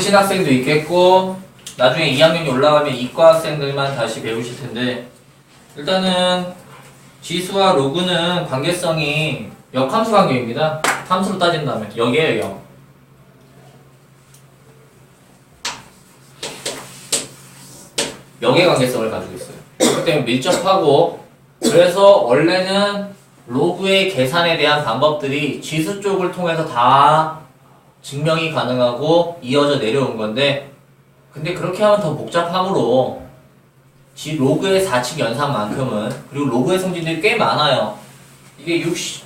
들으신 학생도 있겠고 나중에 2학년이 올라가면 이과 학생들만 다시 배우실 텐데 일단은 지수와 로그는 관계성이 역함수 관계입니다. 함수로 따진다면 역이에요 역. 역의 관계성을 가지고 있어요. 그렇기 때문에 밀접하고 그래서 원래는 로그의 계산에 대한 방법들이 지수 쪽을 통해서 다 증명이 가능하고 이어져 내려온 건데 근데 그렇게 하면 더 복잡함으로 지 로그의 4칙 연산만큼은 그리고 로그의 성질들이 꽤 많아요. 이게 60,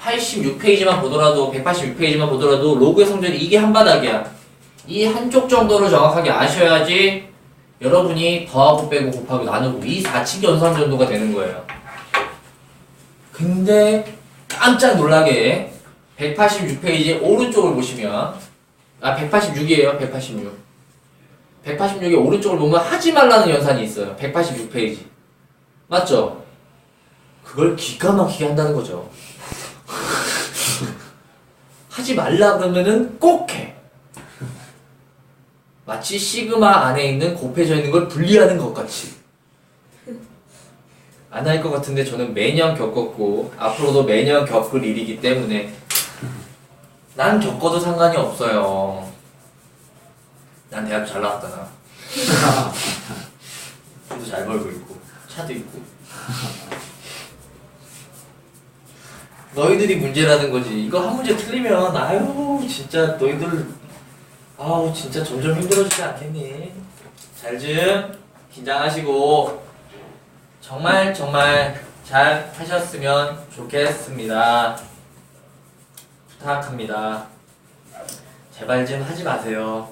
86페이지만 보더라도 186페이지만 보더라도 로그의 성질이 이게 한 바닥이야. 이 한쪽 정도를 정확하게 아셔야지 여러분이 더하고 빼고 곱하고 나누고 이 4칙 연산 정도가 되는 거예요. 근데 깜짝 놀라게 186페이지 오른쪽을 보시면 아 186이에요 186 186의 오른쪽을 보면 하지 말라는 연산이 있어요 186페이지. 맞죠? 그걸 기가 막히게 한다는 거죠. 하지 말라 그러면은 꼭 해. 마치 시그마 안에 있는 곱해져 있는 걸 분리하는 것 같이. 안 할 것 같은데 저는 매년 겪었고 앞으로도 매년 겪을 일이기 때문에 난 겪어도 상관이 없어요. 난 대학 잘 나왔잖아. 돈도 잘 벌고 있고 차도 있고. 너희들이 문제라는 거지. 이거 한 문제 틀리면 아유 진짜 너희들 아우 진짜 점점 힘들어지지 않겠니? 잘 좀 긴장하시고 정말 정말 잘 하셨으면 좋겠습니다. 부탁합니다. 제발 좀 하지 마세요.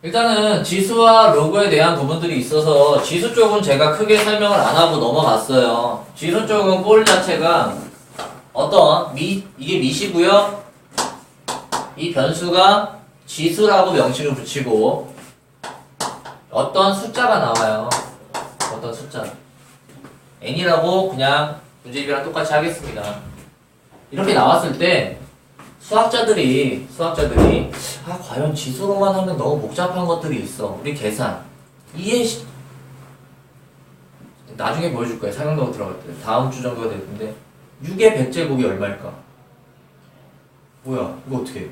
일단은 지수와 로그에 대한 부분들이 있어서 지수 쪽은 제가 크게 설명을 안 하고 넘어갔어요. 지수 쪽은 볼 자체가 어떤 미 이게 미시고요. 이 변수가 지수라고 명칭을 붙이고 어떤 숫자가 나와요. 어떤 숫자. n이라고 그냥 문제집이랑 똑같이 하겠습니다. 이렇게 나왔을 때 수학자들이 수학자들이 아 과연 지수로만 하면 너무 복잡한 것들이 있어. 우리 계산 이해 시- 나중에 보여줄 거예요. 상영도 들어갈 때 다음 주 정도가 될 텐데 6의 100제곱이 얼마일까? 뭐야 이거 어떻게? 해?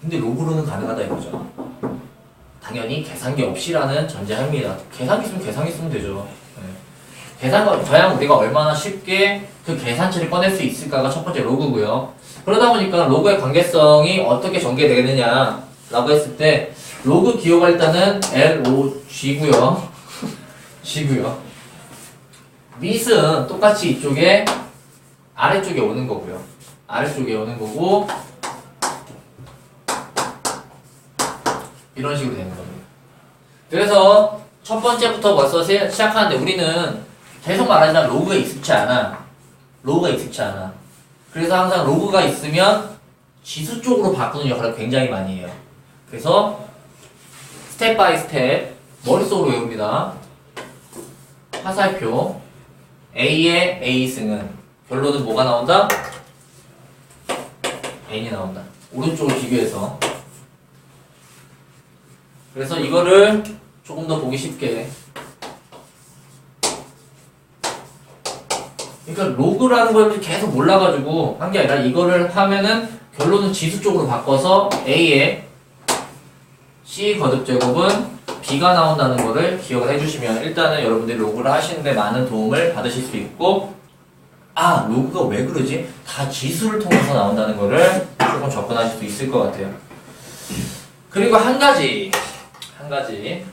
근데 로그로는 가능하다 이거죠. 당연히 계산기 없이라는 전제합니다. 계산기 있으면 계산기 쓰면 되죠. 네. 계산과 과연 우리가 얼마나 쉽게 그 계산치를 꺼낼 수 있을까가 첫 번째 로그고요. 그러다 보니까 로그의 관계성이 어떻게 전개되느냐 라고 했을 때 로그 기호가 일단은 LOG고요. G고요. 밑은 똑같이 이쪽에 아래쪽에 오는 거고요. 아래쪽에 오는 거고 이런 식으로 되는 겁니다. 그래서 첫 번째부터 벌써 세- 시작하는데 우리는 계속 말하지만 로그가 익숙치 않아. 로그가 익숙치 않아. 그래서 항상 로그가 있으면 지수 쪽으로 바꾸는 역할을 굉장히 많이 해요. 그래서 스텝 바이 스텝 머릿속으로 외웁니다. 화살표 A의 A승은 결론은 뭐가 나온다? N이 나온다. 오른쪽을 비교해서 그래서 이거를 조금 더 보기 쉽게 그러니까 로그라는 걸 계속 몰라가지고 한 게 아니라 이거를 하면은 결론은 지수 쪽으로 바꿔서 A의 C 거듭 제곱은 B가 나온다는 거를 기억을 해주시면 일단은 여러분들이 로그를 하시는데 많은 도움을 받으실 수 있고 아 로그가 왜 그러지? 다 지수를 통해서 나온다는 거를 조금 접근하실 수 있을 것 같아요. 그리고 한 가지 한 가지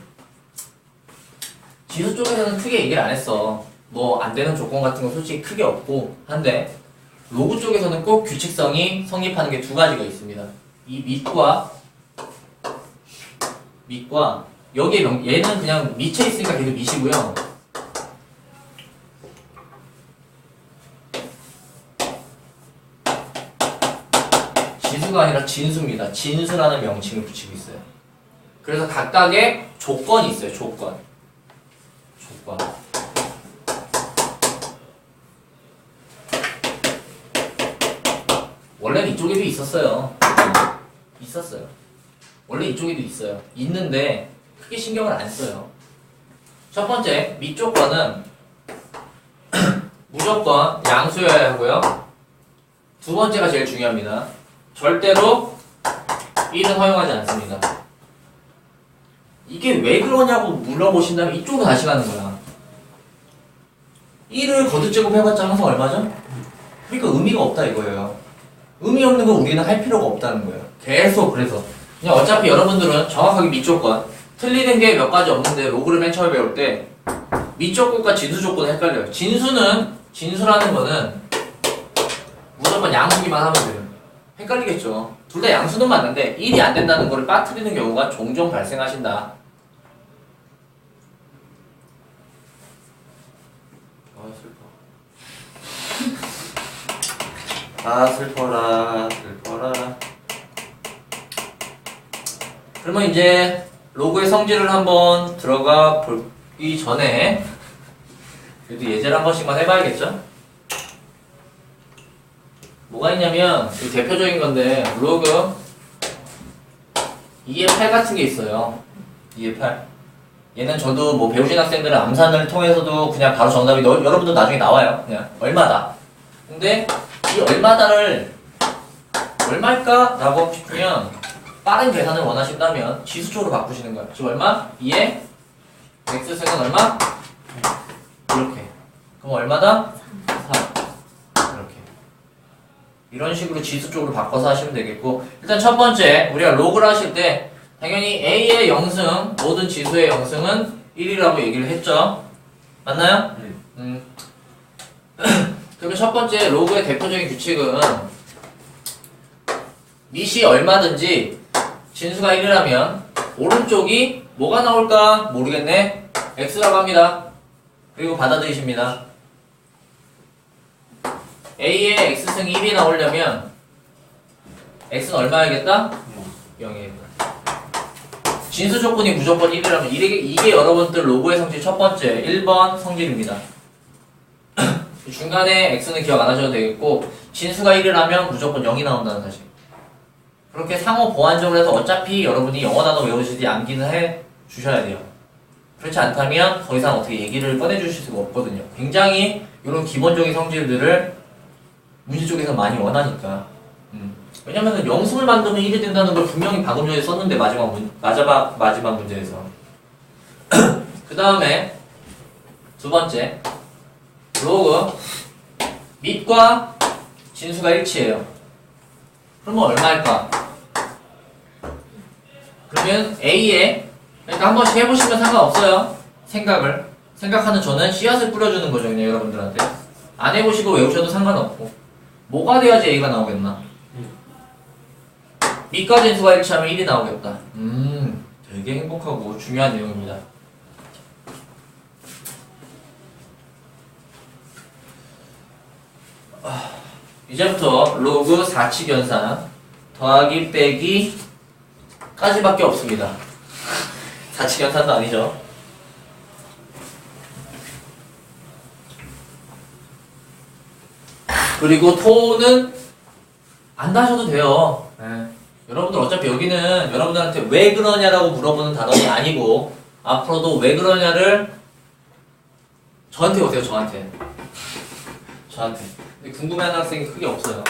지수 쪽에서는 크게 얘기를 안 했어. 뭐 안 되는 조건 같은 거 솔직히 크게 없고 한데 로그 쪽에서는 꼭 규칙성이 성립하는 게 두 가지가 있습니다. 이 밑과 밑과 여기에 명, 얘는 그냥 미쳐 있으니까 계속 밑이고요. 지수가 아니라 진수입니다. 진수라는 명칭을 붙이고 있어요. 그래서 각각의 조건이 있어요. 조건. 조건. 원래는 이쪽에도 있었어요. 있었어요. 원래 이쪽에도 있어요. 있는데 크게 신경을 안 써요. 첫 번째 밑조건은 무조건 양수여야 하고요. 두 번째가 제일 중요합니다. 절대로 1은 허용하지 않습니다. 이게 왜 그러냐고 물어보신다면 이쪽으로 다시 가는 거야. 1을 거듭제곱 해봤자 항상 얼마죠? 그러니까 의미가 없다 이거예요. 의미 없는 건 우리는 할 필요가 없다는 거예요. 계속 그래서 그냥 어차피 여러분들은 정확하게 밑조건 틀리는 게 몇 가지 없는데 로그를 맨 처음에 배울 때 밑조건과 진수 조건이 헷갈려요. 진수는 진수라는 거는 무조건 양수기만 하면 돼요. 헷갈리겠죠. 둘 다 양수는 맞는데 1이 안 된다는 거를 빠뜨리는 경우가 종종 발생하신다. 아 슬퍼. 아 슬퍼라 슬퍼라. 그러면 이제 로그의 성질을 한번 들어가 보기 전에 그래도 예제를 한 번씩만 해봐야겠죠? 뭐가 있냐면 이 대표적인 건데 로그 2의 8 같은 게 있어요. 2의 8. 얘는 저도 뭐 배우신 학생들은 암산을 통해서도 그냥 바로 정답이 너, 여러분도 나중에 나와요. 그냥 얼마다. 근데 이 얼마다를 얼마일까? 라고 하고 싶으면 빠른 계산을 원하신다면 지수적으로 바꾸시는 거예요. 지금 얼마? 2에 x승은 얼마? 이렇게. 그럼 얼마다? 3. 이렇게. 이런 식으로 지수 쪽으로 바꿔서 하시면 되겠고 일단 첫 번째 우리가 로그를 하실 때 당연히 a의 영승 모든 지수의 영승은 1이라고 얘기를 했죠 맞나요? 네. 음. 그러면 첫 번째 로그의 대표적인 규칙은 밑이 얼마든지 진수가 1이라면 오른쪽이 뭐가 나올까 모르겠네 x라고 합니다 그리고 받아들이십니다 a의 x승이 1이 나오려면 x는 얼마야겠다? 0이겠다. 진수 조건이 무조건 1이라면 이게, 이게 여러분들 로고의 성질 첫 번째 1번 성질입니다. 중간에 x는 기억 안 하셔도 되겠고 진수가 1이라면 무조건 0이 나온다는 사실. 그렇게 상호 보완적으로 해서 어차피 여러분이 영어 단어 외우시지 암기는 해 주셔야 돼요. 그렇지 않다면 더 이상 어떻게 얘기를 꺼내 주실 수가 없거든요. 굉장히 이런 기본적인 성질들을 문제 쪽에서 많이 원하니까. 음. 왜냐면은 영승을 만들면 1이 된다는 걸 분명히 방금 전에 썼는데 마지막 문, 마지막, 마지막 문제에서. 그 다음에 두 번째. 로그 밑과 진수가 일치해요. 그러면 얼마일까? 그러면 A에 그러니까 한 번씩 해보시면 상관없어요. 생각을. 생각하는 저는 씨앗을 뿌려주는 거죠, 그냥 여러분들한테. 안 해보시고 외우셔도 상관없고. 뭐가 돼야지 A가 나오겠나? 밑과 진수가 일치하면 1이 나오겠다. 음, 되게 행복하고 중요한 내용입니다. 이제부터 로그 4치 견산 더하기 빼기 까지밖에 없습니다. 4치 견산도 아니죠. 그리고 토는 안 다셔도 돼요. 예. 여러분들 어차피 여기는 여러분들한테 왜 그러냐라고 물어보는 단어이 아니고 앞으로도 왜 그러냐를 저한테 오세요 저한테 저한테. 근데 궁금해하는 학생이 크게 없어요.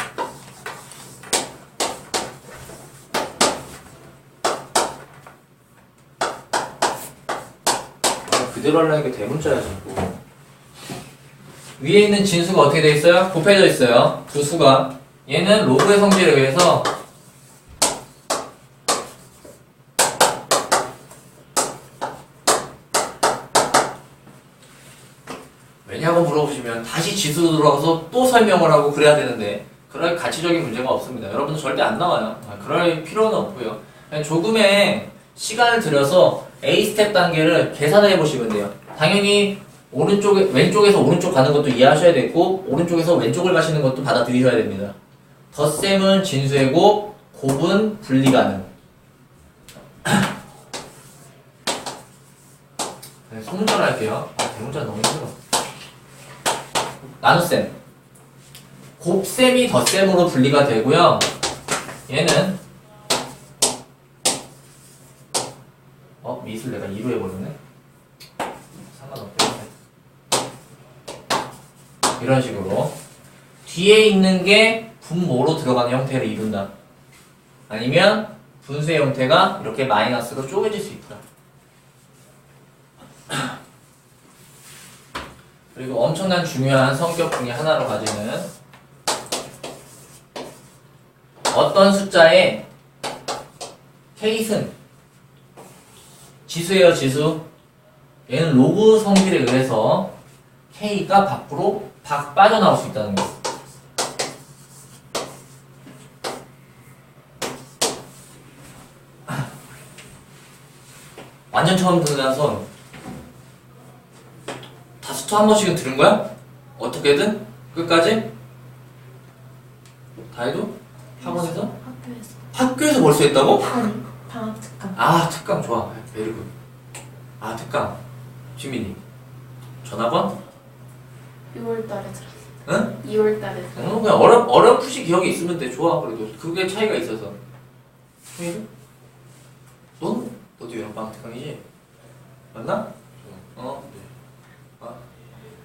아, 그대로 하려니까 대문자야 자꾸. 위에 있는 진수가 어떻게 돼 있어요? 곱해져 있어요. 두 수가. 얘는 로그의 성질에 의해서 왜냐고 물어보시면 다시 지수 들어가서 또 설명을 하고 그래야 되는데 그럴 가치적인 문제가 없습니다. 여러분들 절대 안 나와요. 아, 그럴 필요는 없고요. 조금의 시간을 들여서 A 스텝 단계를 계산해 보시면 돼요. 당연히 오른쪽에 왼쪽에서 오른쪽 가는 것도 이해하셔야 되고 오른쪽에서 왼쪽을 가시는 것도 받아들이셔야 됩니다. 덧셈은 진수이고 곱은 분리 가능. 네, 소문자로 할게요. 아, 대문자 너무 힘들어. 나눗셈. 곱셈이 덧셈으로 분리가 되고요. 얘는 어? 미술 내가 2로 해버렸네. 상관없겠네. 이런 식으로. 뒤에 있는 게 분모로 들어가는 형태를 이룬다. 아니면 분수의 형태가 이렇게 마이너스로 쪼개질 수 있다. 그리고 엄청난 중요한 성격 중에 하나로 가지는 어떤 숫자의 케이슨 지수예요 지수. 얘는 로그 성질에 의해서 k가 밖으로 박 빠져나올 수 있다는 거 완전 처음 다 수투 한 번씩은 들은 거야? 어떻게든 끝까지 다 해도 학원에서 학교에서 학교에서 벌써 했다고? 아니 방학 특강 아 특강 좋아 베리굿 아 특강 지민이 전화번? 6월 달에 들었어 응? 2월 달에 들었어 어, 그냥 어렴, 어렴풋이 기억이 있으면 돼 좋아 그래도 그게 차이가 있어서 통일은? 넌? 너도 연방 특강이지? 맞나? 어?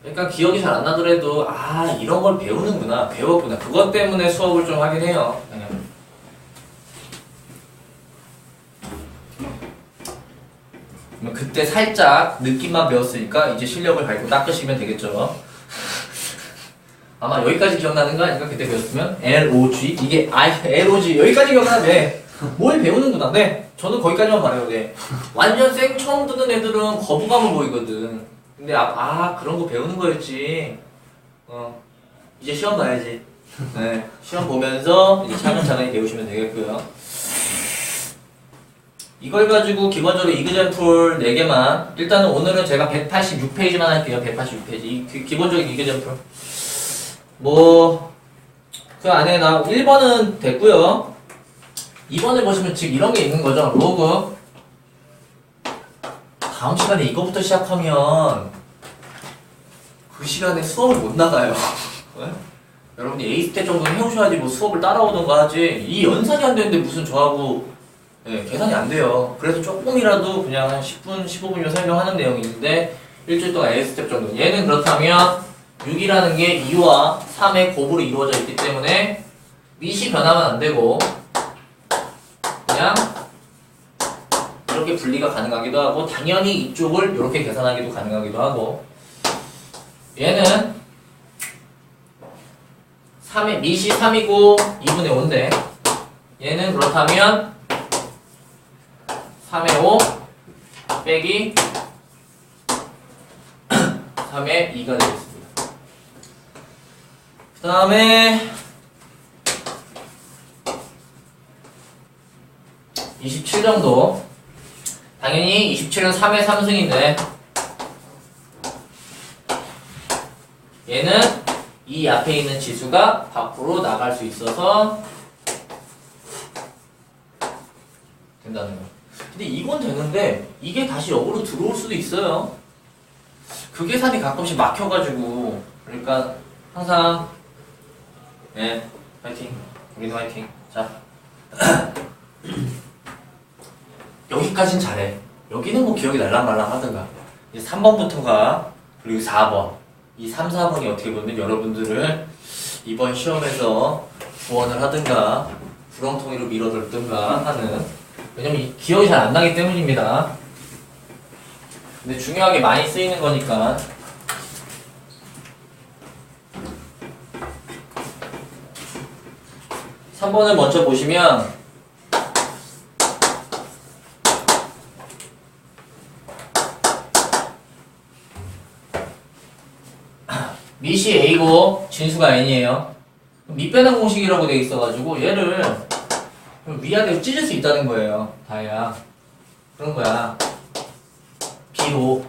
아, 그러니까 기억이 잘 안 나더라도 아 이런 걸 배우는구나 배웠구나. 그것 때문에 수업을 좀 하긴 해요. 그냥 그러면 그때 살짝 느낌만 배웠으니까 이제 실력을 밟고 닦으시면 되겠죠. 아마 여기까지 기억나는 거 아닌가? 그때 배웠으면? LOG 이게 I LOG 여기까지 기억나네 뭘 배우는구나. 네. 저는 거기까지만 말해요 네 완전 생 처음 듣는 애들은 거부감을 보이거든 근데 아, 아 그런 거 배우는 거였지. 어. 이제 시험 봐야지. 네. 시험 보면서 이제 차근차근히 배우시면 되겠고요. 이걸 가지고 기본적으로 이그젠풀 4개만 일단은 오늘은 제가 186페이지만 할게요. 186페이지. 이 기- 기본적인 이그젠풀. 뭐, 그 안에 나 1번은 됐고요. 2번을 보시면 지금 이런 게 있는 거죠. 로그. 다음 시간에 이거부터 시작하면 그 시간에 수업을 못 나가요. 네? 여러분이 에이스 때 정도는 해오셔야지 뭐 수업을 따라오던가 하지. 이 연산이 안 되는데 무슨 저하고 예, 계산이 안 돼요. 그래서 조금이라도 그냥 한 10분, 15분이면 설명하는 내용이 있는데 일주일 동안 A 스텝 정도. 얘는 그렇다면 6이라는 게 2와 3의 곱으로 이루어져 있기 때문에 밑이 변하면 안 되고 그냥 이렇게 분리가 가능하기도 하고 당연히 이쪽을 이렇게 계산하기도 가능하기도 하고 얘는 3의 밑이 3이고 2분의 5인데 얘는 그렇다면 3의 5 빼기 3의 2가 되겠습니다. 그 다음에 27 정도. 당연히 27은 3의 3승인데 얘는 이 앞에 있는 지수가 밖으로 나갈 수 있어서 된다는 거. 근데 이건 되는데 이게 다시 역으로 들어올 수도 있어요. 그 계산이 가끔씩 막혀가지고 그러니까 항상 네 화이팅 우리는 화이팅 자 여기까진 잘해. 여기는 뭐 기억이 날랑말랑 하든가. 이제 3번부터가 그리고 4번. 이 3, 4번이 어떻게 보면 여러분들을 이번 시험에서 구원을 하든가 구렁텅이로 밀어넣든가 하는 왜냐면 이 기억이 잘 안 나기 때문입니다. 근데 중요하게 많이 쓰이는 거니까 삼번을 먼저 보시면 밑이 A고 진수가 N이에요. 밑배당 공식이라고 돼 있어가지고 얘를 위아래로 찢을 수 있다는 거예요. 다야. 그런 거야. B로.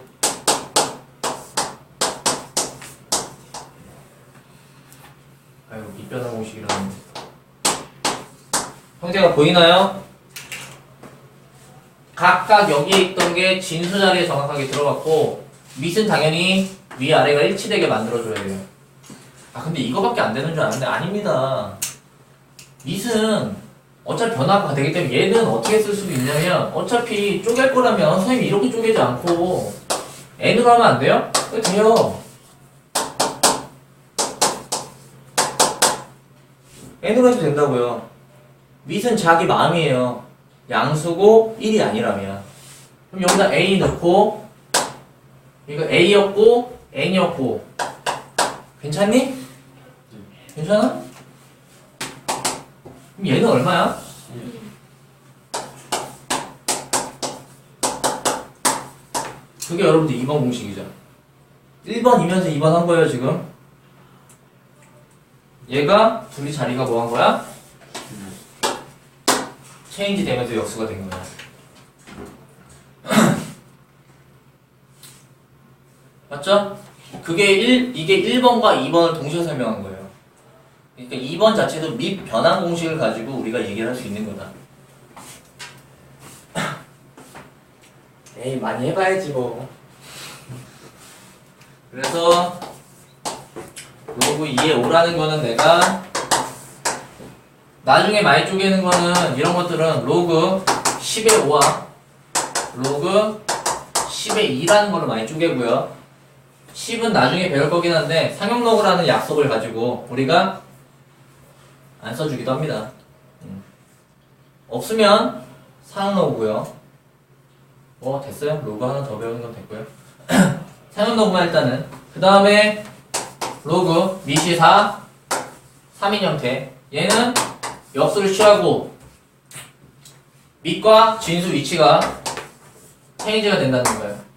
아이고 밑배당 공식이라는. 형태가 보이나요? 각각 여기에 있던 게 진수 자리에 정확하게 들어갔고 밑은 당연히 위아래가 일치되게 만들어줘야 돼요. 아 근데 이거밖에 안 되는 줄 아는데 아닙니다. 밑은 어차피 변화가 되기 때문에 얘는 어떻게 쓸 수도 있냐면 어차피 쪼갤 거라면 선생님이 이렇게 쪼개지 않고 n으로 하면 안 돼요? 왜 돼요? n으로 해도 된다고요. 밑은 자기 마음이에요. 양수고 1이 아니라면. 그럼 여기다 a 넣고 이거 a였고 n이었고 괜찮니? 괜찮아? 그럼 얘는 얼마야? 그게 여러분들 2번 공식이죠. 1번이면서 2번 한 거예요, 지금. 얘가 둘이 자리가 뭐 한 거야? 체인지 되면서 역수가 된 거야. 맞죠? 그게 1, 이게 1번과 2번을 동시에 설명한 거예요. 그러니까 2번 자체도 밑 변환 공식을 가지고 우리가 얘기를 할 수 있는 거다. 에이, 많이 해봐야지 뭐. 그래서 로그 2에 5라는 거는 내가 나중에 많이 쪼개는 거는 이런 것들은 로그 10에 5와 로그 10에 2라는 거를 많이 쪼개고요. 10은 나중에 배울 거긴 한데 상용 로그라는 약속을 가지고 우리가 안 써주기도 합니다. 음. 없으면 상용 로그고요. 뭐 됐어요? 로그 하나 더 배우는 건 됐고요. 상용 로그만 일단은 그 다음에 로그 미시 4 3인 형태 얘는 역수를 취하고 밑과 진수 위치가 체인지가 된다는 거예요.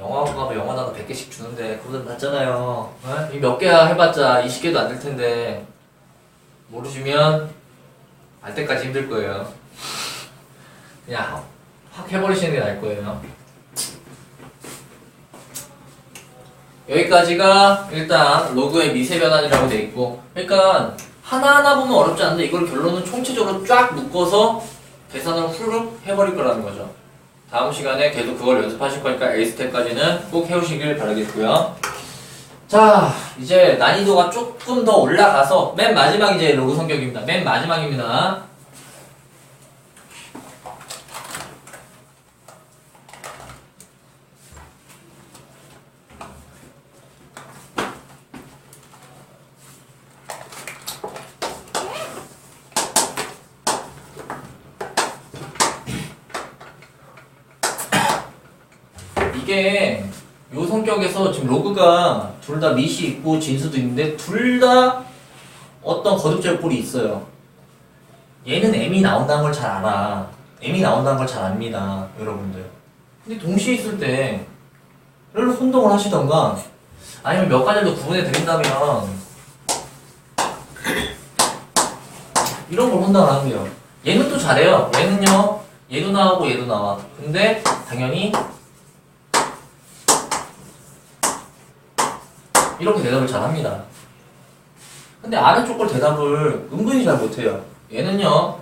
영화관 가면 영화 단어 100개씩 주는데 그보다 낫잖아요. 이 몇 개야 해봤자 20개도 안 될 텐데 모르시면 알 때까지 힘들 거예요. 그냥 확 해버리시는 게 나을 거예요. 여기까지가 일단 로그의 미세 변환이라고 돼 있고, 그러니까 하나하나 보면 어렵지 않은데 이걸 결론은 총체적으로 쫙 묶어서 계산을 후루룩 해버릴 거라는 거죠. 다음 시간에 계속 그걸 연습하실 거니까 A 스텝까지는 꼭 해오시길 바라겠고요. 자, 이제 난이도가 조금 더 올라가서 맨 마지막 이제 로그 성격입니다. 맨 마지막입니다. 이게 요 성격에서 지금 로그가 둘다 밑이 있고 진수도 있는데 둘 다 어떤 거듭제꼴이 있어요. 얘는 m이 나온다는 걸 잘 알아. m이 나온다는 걸 잘 압니다. 여러분들. 근데 동시에 있을 때 이걸로 혼동을 하시던가 아니면 몇 가지를 더 구분해 드린다면 이런 걸 혼동을 하는 거예요. 얘는 또 잘해요. 얘는요. 얘도 나오고 얘도 나와. 근데 당연히 이렇게 대답을 잘 합니다. 근데 아래쪽 걸 대답을 은근히 잘 못해요. 얘는요,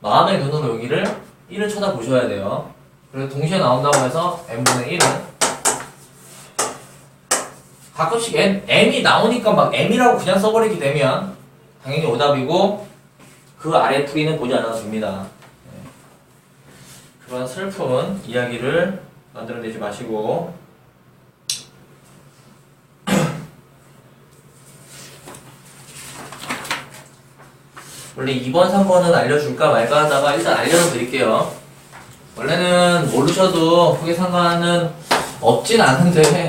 마음의 눈으로 여기를 1을 쳐다보셔야 돼요. 그래서 동시에 나온다고 해서 n분의 1은 가끔씩 n, m이 나오니까 막 m이라고 그냥 써버리게 되면 당연히 오답이고 그 아래 풀이는 보지 않아도 됩니다. 네. 그런 슬픈 이야기를 만들어내지 마시고 원래 2번, 3번은 알려줄까 말까 하다가 일단 알려는 드릴게요. 원래는 모르셔도 크게 상관은 없진 않은데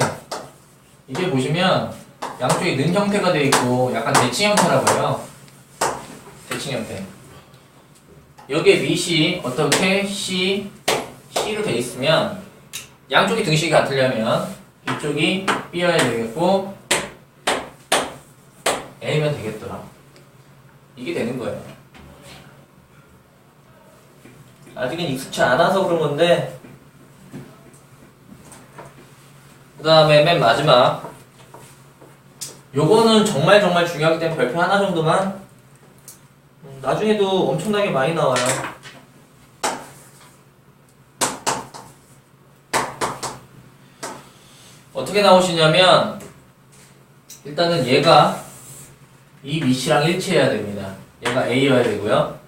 이게 보시면 양쪽에 는 형태가 되어 있고 약간 대칭 형태라고 해요. 대칭 형태. 여기에 밑이 어떻게 C, C로 되어 있으면 양쪽이 등식이 같으려면 이쪽이 B여야 되겠고 A면 되겠더라. 이게 되는 거예요. 아직은 익숙치 않아서 그런 건데 그 다음에 맨 마지막 요거는 정말 정말 중요하기 때문에 별표 하나 정도만 음, 나중에도 엄청나게 많이 나와요. 어떻게 나오시냐면 일단은 얘가 이 밑이랑 일치해야 됩니다. 얘가 A여야 되고요.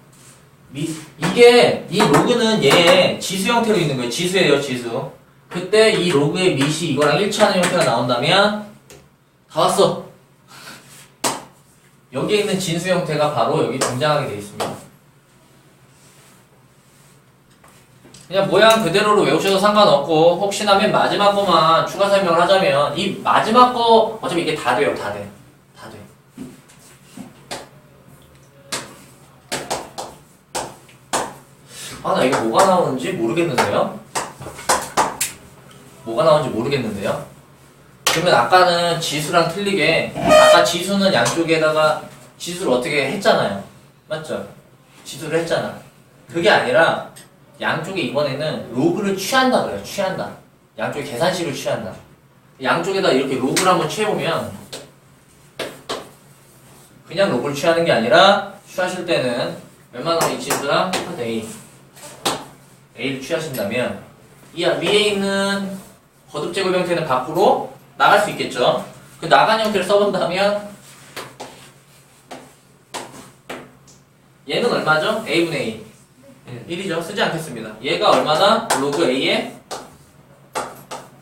미, 이게 이 로그는 얘 지수 형태로 있는 거예요. 지수예요, 지수. 그때 이 로그의 밑이 이거랑 일치하는 형태가 나온다면 다 왔어. 여기에 있는 진수 형태가 바로 여기 등장하게 되어 있습니다. 그냥 모양 그대로로 외우셔도 상관없고 혹시나 맨 마지막 거만 추가 설명을 하자면 이 마지막 거 어차피 이게 다 돼요 다 돼. 다 돼. 아 나 이거 뭐가 나오는지 모르겠는데요? 뭐가 나오는지 모르겠는데요? 그러면 아까는 지수랑 틀리게 아까 지수는 양쪽에다가 지수를 어떻게 했잖아요 맞죠? 지수를 했잖아 그게 아니라 양쪽에 이번에는 로그를 취한다 그래요. 취한다. 양쪽에 계산식을 취한다. 양쪽에다 이렇게 로그를 한번 취해보면 그냥 로그를 취하는 게 아니라 취하실 때는 웬만하면 이 지수랑 똑같아 A A를 취하신다면 이 위에 있는 거듭 제곱 형태는 밖으로 나갈 수 있겠죠. 그 나간 형태를 써본다면 얘는 얼마죠? A분의 A 1이죠. 쓰지 않겠습니다. 얘가 얼마나? 로그 A에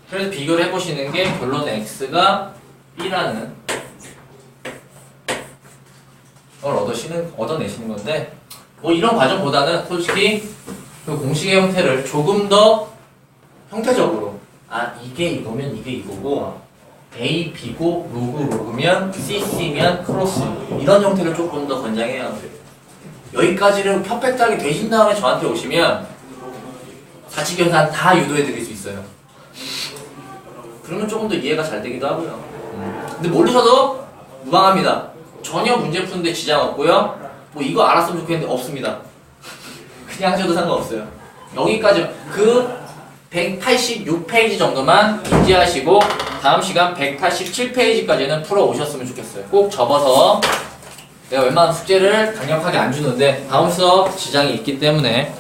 그래서 비교를 해보시는 게 결론 X가 B라는 걸 얻으시는, 얻어내시는 건데 뭐 이런 과정보다는 솔직히 그 공식의 형태를 조금 더 형태적으로 아 이게 이거면 이게 이거고 A, B고 로그 로그면 C, C면 크로스 이런 형태를 조금 더 권장해요. 여기까지를 퍼펙트하게 되신 다음에 저한테 오시면 사칙연산 다 유도해 드릴 수 있어요. 그러면 조금 더 이해가 잘 되기도 하고요. 음. 근데 모르셔도 무방합니다. 전혀 문제 푸는데 지장 없고요. 뭐 이거 알았으면 좋겠는데 없습니다. 그냥 하셔도 상관없어요. 여기까지 그 186페이지 정도만 인지하시고 다음 시간 187페이지까지는 풀어 오셨으면 좋겠어요. 꼭 접어서 내가 웬만한 숙제를 강력하게 안 주는데 다음 수업 지장이 있기 때문에